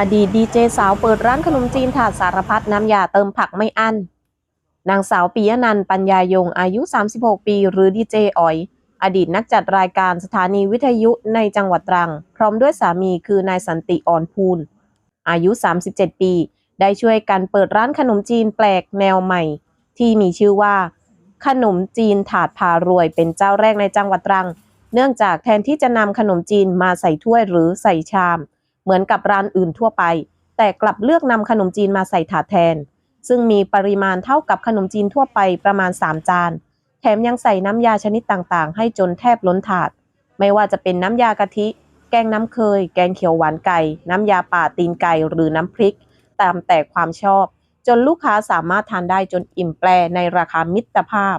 อดีตดีเจสาวเปิดร้านขนมจีนถาดสารพัดน้ำยาเติมผักไม่อั้น นางสาวปียนันปัญญายงอายุ 36 ปี หรือดีเจอ๋อย อดีตนักจัดรายการสถานีวิทยุในจังหวัดตรัง พร้อมด้วยสามีคือนายสันติอ่อนพูน อายุ 37 ปี ได้ช่วยกันเปิดร้านขนมจีนแปลกแนวใหม่ ที่มีชื่อว่า ขนมจีนถาดพารวยเป็นเจ้าแรกในจังหวัดตรัง เนื่องจากแทนที่จะนำขนมจีนมาใส่ถ้วยหรือใส่ชาม เหมือนกับร้านอื่นทั่วไป แต่กลับเลือกนำขนมจีนมาใส่ถาดแทน ซึ่งมีปริมาณเท่ากับขนมจีนทั่วไปประมาณ 3 จาน แถมยังใส่น้ำยาชนิดต่างๆ ให้จนแทบล้นถาด ไม่ว่าจะเป็นน้ำยากะทิ แกงน้ำเคย แกงเขียวหวานไก่ น้ำยาป่าตีนไก่หรือน้ำพริก ตามแต่ความชอบ จนลูกค้าสามารถทานได้จนอิ่มแปรในราคามิตรภาพ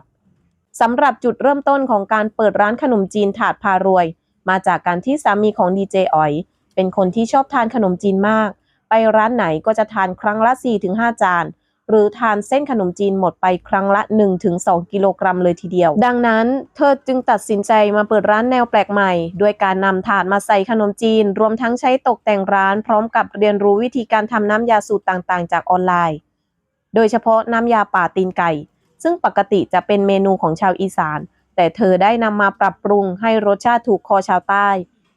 สำหรับจุดเริ่มต้นของการเปิดร้านขนมจีนถาดพารวย มาจากการที่สามีของดีเจอ๋อย เป็นคนที่ชอบทานขนมจีนมาก ไปร้านไหนก็จะทานครั้งละ 4-5 จาน หรือทานเส้นขนมจีนหมดไปครั้งละ 1-2 กิโลกรัมเลยทีเดียว ดังนั้นเธอจึงตัดสินใจมาเปิดร้านแนวแปลกใหม่ ด้วยการนำถาดมาใส่ขนมจีน รวมทั้งใช้ตกแต่งร้าน พร้อมกับเรียนรู้วิธีการทำน้ำยาสูตรต่างๆ จากออนไลน์ โดยเฉพาะน้ำยาป่าตีนไก่ ซึ่งปกติจะเป็นเมนูของชาวอีสาน แต่เธอได้นำมาปรับปรุงให้รสชาติถูกคอชาวใต้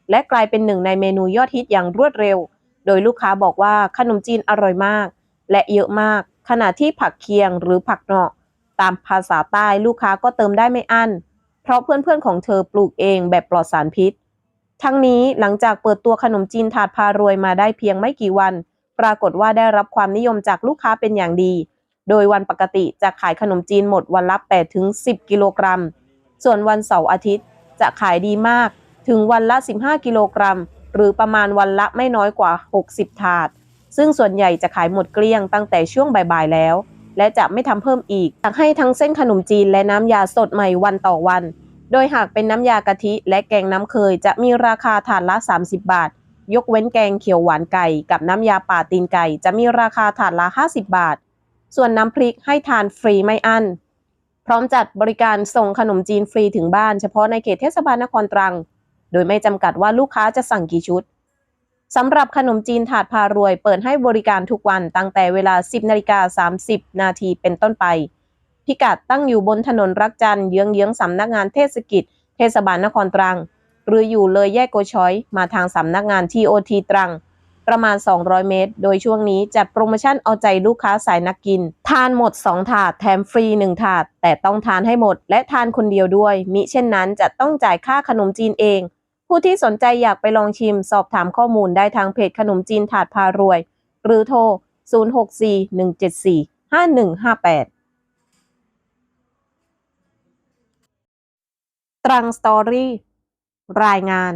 และกลายเป็นหนึ่งในเมนูยอดฮิตอย่างรวดเร็ว โดยลูกค้าบอกว่าขนมจีนอร่อยมาก และเยอะมาก ขณะที่ผักเคียงหรือผักเนาะตามภาษาใต้ลูกค้าก็เติมได้ไม่อั้น เพราะเพื่อนๆของเธอปลูกเองแบบปลอดสารพิษ ทั้งนี้หลังจากเปิดตัวขนมจีนถาดพารวยมาได้เพียงไม่กี่วัน ปรากฏว่าได้รับความนิยมจากลูกค้าเป็นอย่างดี โดยวันปกติจะขายขนมจีนหมดวันละ8ถึง10 กิโลกรัม ส่วนวันเสาร์อาทิตย์จะขายดีมาก ถึงวันละ 15 กิโลกรัม หรือประมาณวันละไม่น้อยกว่า 60 ถาด ซึ่งส่วนใหญ่จะขายหมดเกลี้ยงตั้งแต่ช่วงบ่ายๆแล้ว และจะไม่ทำเพิ่มอีกอยากให้ทั้งเส้นขนมจีนและน้ำยาสดใหม่วันต่อวัน โดยหากเป็นน้ำยากะทิและแกงน้ำเคยจะมีราคาถาดละ 30 บาท ยกเว้นแกงเขียวหวานไก่กับน้ำยาป่าตีนไก่จะมีราคาถาดละ 50 บาท ส่วนน้ำพริกให้ทานฟรีไม่อั้นพร้อมจัดบริการส่งขนมจีนฟรีถึงบ้านเฉพาะในเขตเทศบาลนครตรัง โดยไม่จำกัดว่าลูกค้าจะสั่งกี่ชุดสำหรับขนมจีนถาดพารวย เปิดให้บริการทุกวันตั้งแต่เวลา 10นาฬิกา30 นาทีเป็นต้นไป พิกัดตั้งอยู่บนถนนรักจันทร์เยื้องสำนักงานเทศกิจ เทศบาลนครตรัง หรืออยู่เลยแยกโกชอย มาทางสำนักงาน TOT ตรัง ประมาณ 200 เมตร โดยช่วงนี้จัดโปรโมชั่นเอาใจลูกค้าสายนักกิน ทานหมด 2 ถาดแถมฟรี 1 ถาด แต่ต้องทานให้หมด และทานคนเดียวด้วย มิเช่นนั้นจะต้องจ่ายค่าขนมจีนเอง ผู้ที่สนใจอยากไปลองชิมสอบถามข้อมูลได้ทางเพจขนมจีนถาดพารวย หรือโทร 0641745158ตรังสตอรี่ รายงาน